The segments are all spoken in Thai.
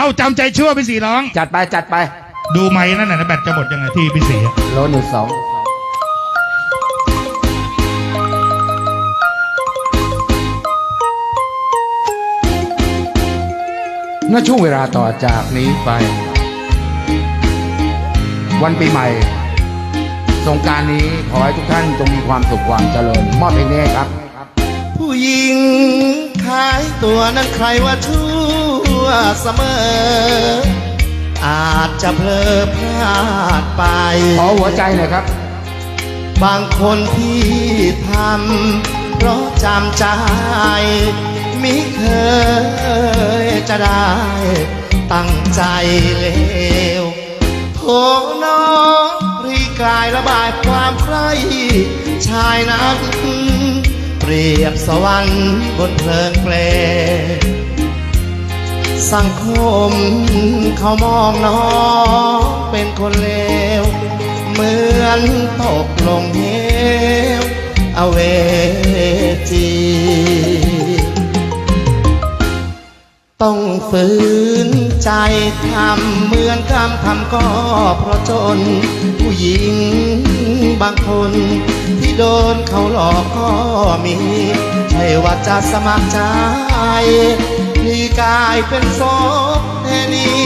เอาจำใจชั่วพี่สีร้อง จัดไปจัดไปดูไหมนั่นน่ะนะแบตจะหมดยังไงที่พี่สีอะโลหนึ่งสองณช่วงเวลาต่อจากนี้ไป วันปีใหม่ สงกรารนี้ขอให้ทุกท่านจงมีความสุขความเจริญ มอบเพลงนี้ให้ครับ ผู้หญิงขายตัวนั้นใครว่าชั่ว เสมอ อาจจะเพลอพลาดไป ขอหัวใจหน่อยครับ บางคนที่ทำเพราะจำใจ มิเคยจะได้ ตั้งใจเลวโถน้องรีกายระบายความใคร่ชายนั้นเปรียบสวรรค์บนเพลิงเปลว สังคมเขามองน้องเป็นคนเลว เหมือนตกลงเหวเอาเวจีต้องฝืนใจทำเหมือนกำทำก็เพราะจน ผู้หญิงบางคน ที่โดนเขาหลอกก็มี ใช่ว่าจะสมัครใจ เป็นโสแน่นี้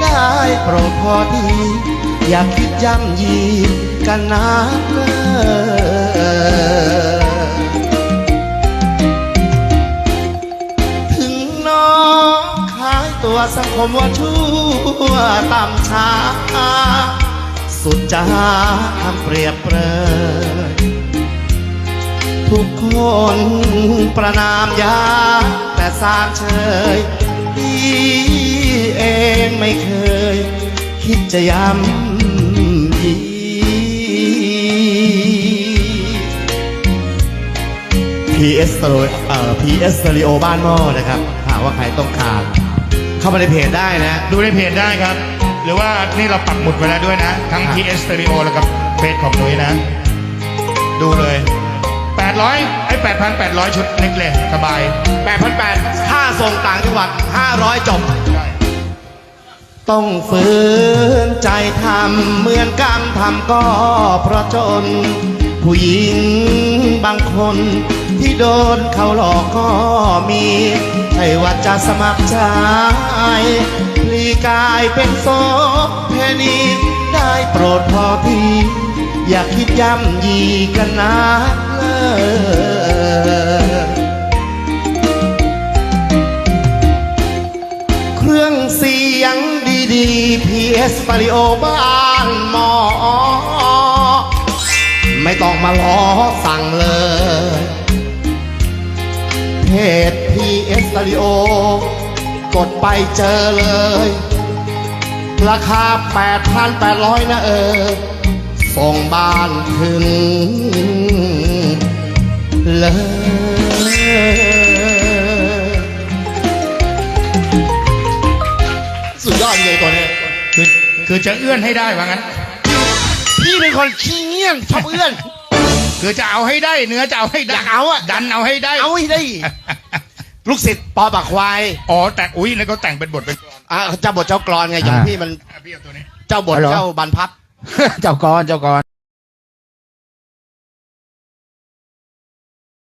ได้โปรดพอดี อย่าคิดย่ำยีกันนะเลยถึงน้องขายตัวสังคมว่าชั่วต่ำช้า สุดจะหาคำเปรียบเปรยทุกคนประนามยาแต่สามเชย พี่เองไม่เคย คิดจะย้ำยี PS Stereo เอ่อ PS Stereo บ้านหม้อนะครับหากว่าใครต้องการเข้ามาในเพจได้นะ ดูในเพจได้ครับ หรือว่านี่เราปักหมุดไว้แล้วด้วยนะ ทั้งครับ PS Stereo แล้วกับเพจของนุ้ยนะ ดูเลย 800 ไอ้ 8,800 ชุดนิกเลยสบาย 8,800ค่า ส่งต่างจังหวัด 500 จบ ต้องฝืนใจทำเหมือนกรรมทำก็เพราะจน ผู้หญิงบางคนที่โดนเขาหลอกก็มีใช่ว่าจะสมัครใจพลีกายเป็นโสเพณีได้โปรดพอทีอย่าคิดย่ำยีกันนะเลย ๆ PS Stereo บ้านหมอ ไม่ต้องมาล้อสั่งเลยเพจ PS Stereo กดไปเจอเลย ราคา 8,800 นะเออ ส่งบ้านถึงเลย คือคือจะเอื้อนให้ได้ว่างั้น พี่เป็นคนขี้เงี้ยงชอบเอื้อน คือจะเอาให้ได้ เนื้อจะเอาให้ได้อยากเอาอะดันเอาให้ได้ เอาให้ได้ ลูกศิษย์ปอปากควายอ๋อแต่อุ้ยแล้วก็แต่งเป็นบทเป็นกลอนอะเจ้าบทเจ้ากรอนไงอย่างอ่าพี่มันอะพี่เอาตัวนี้ เจ้าบทอ๋อเหรอเจ้าบรรพับ เจ้ากรเจ้ากร